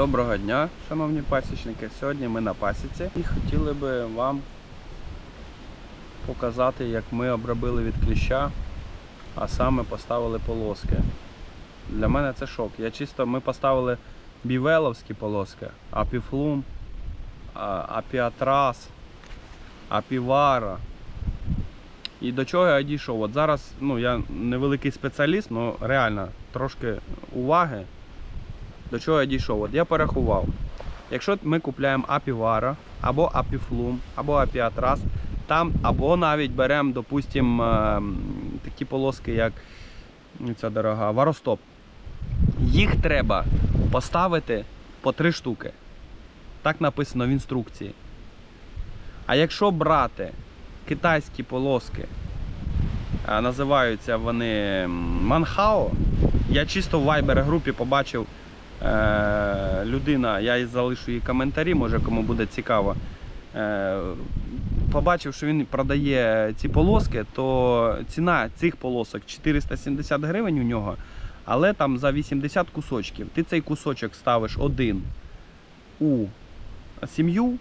Доброго дня, шановні пасічники. Сьогодні ми на пасіці і хотіли би вам показати, як ми обробили від кліща, а саме поставили полоски. Для мене це шок. Я чисто ми поставили бівеловські полоски, апіфлум, апіатрас, апівара. І до чого я дійшов? От зараз ну, я невеликий спеціаліст, але реально трошки уваги. До чого я дійшов? От я порахував. Якщо ми купуємо апівара, або апіфлум, або апіатрас, там або навіть беремо, допустимо, ем, такі полоски, як ця дорога, варостоп. Їх треба поставити по три штуки. Так написано в інструкції. А якщо брати китайські полоски, називаються вони Манхао, я чисто в Viber групі побачив е, людина, я залишу її коментарі, може кому буде цікаво. Е, побачив, що він продає ці полоски, то ціна цих полосок 470 гривень у нього, але там за 80 кусочків. Ти цей кусочок ставиш один у сім'ю,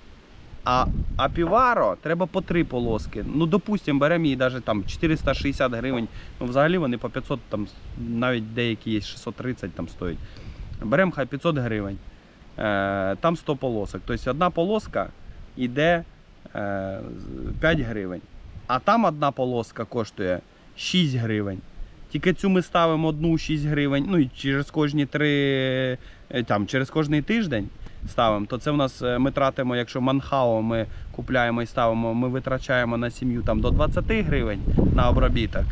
а апіваро треба по три полоски. Ну, допустимо, беремо її навіть там 460 гривень. Ну, взагалі вони по 500, там, е, навіть деякі є 630 там стоять. Беремо хай 500 гривень. Е, там 100 полосок. Тобто одна полоска йде е, 5 гривень. А там одна полоска коштує 6 гривень. Тільки цю ми ставимо одну 6 гривень, ну і через кожні 3, там, через кожний тиждень ставимо, то це в нас е, ми тратимо, якщо манхао ми купляємо і ставимо, ми витрачаємо на сім'ю там до 20 гривень на обробіток.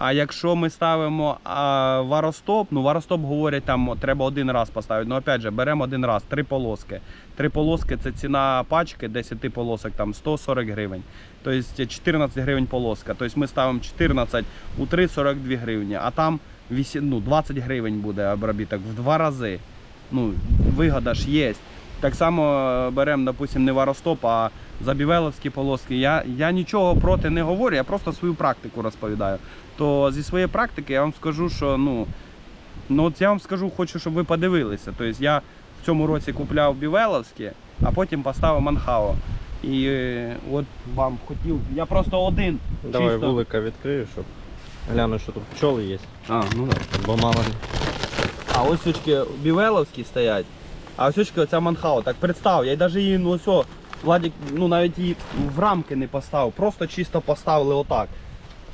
А якщо ми ставимо а, варостоп, ну варостоп говорять, там треба один раз поставити. Ну опять же, беремо один раз, три полоски. Три полоски це ціна пачки 10 полосок, там 140 гривень. Тобто 14 гривень полоска. Тобто ми ставимо 14 у 3 42 гривні, а там 8, ну, 20 гривень буде обробіток в два рази. Ну, вигода ж є. Так само е, беремо, допустим, не варостоп, а забівеловські полоски. Я, я нічого проти не говорю, я просто свою практику розповідаю. То зі своєї практики я вам скажу, що ну, ну от я вам скажу, хочу, щоб ви подивилися. Тобто я в цьому році купляв бівеловські, а потім поставив Манхао. І е, от вам хотів. Я просто один. Давай чисто... вулика відкрию, щоб гляну, що тут пчоли є. А, ну так. Бо мало. А ось очки бівеловські стоять, а ось очки оця Манхао. Так представ, я навіть її ну, ось, о, Владик, ну навіть її в рамки не поставив, просто чисто поставили отак.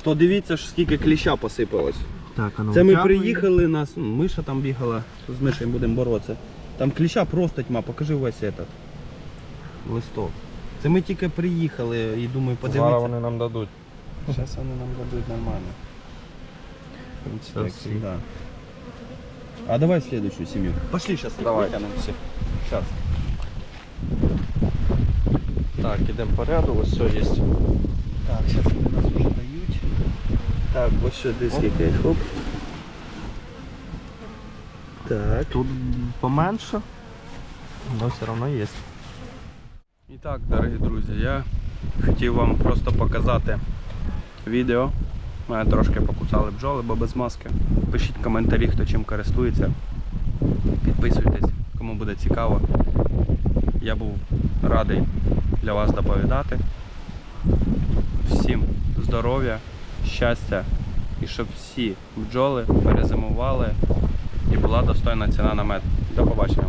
То дивіться, ж, скільки кліща посипалось. Так, а ну Це ми приїхали, нас, ну, Миша там бігала, з Мишею будемо боротися. Там кліща просто тьма, покажи весь этот листок. Це ми тільки приїхали і думаю, Зараз подивитися. вони нам дадуть. Зараз вони нам дадуть нормально. Це Як всі. всегда. А давай следующую семью. Пошли сейчас Давай. Сейчас. Так, ідемо по ряду, ось все є. Так, сейчас вони нас уже дають. Так, ось сюди скільки. Хоп. Так. Тут поменше, але все одно є. І так, дорогі друзі, я хотів вам просто показати відео. Мене трошки покусали бджоли, бо без маски. Пишіть коментарі, хто чим користується. Підписуйтесь, кому буде цікаво. Я був радий для вас доповідати. Всім здоров'я, щастя і щоб всі бджоли перезимували і була достойна ціна на мед. До побачення.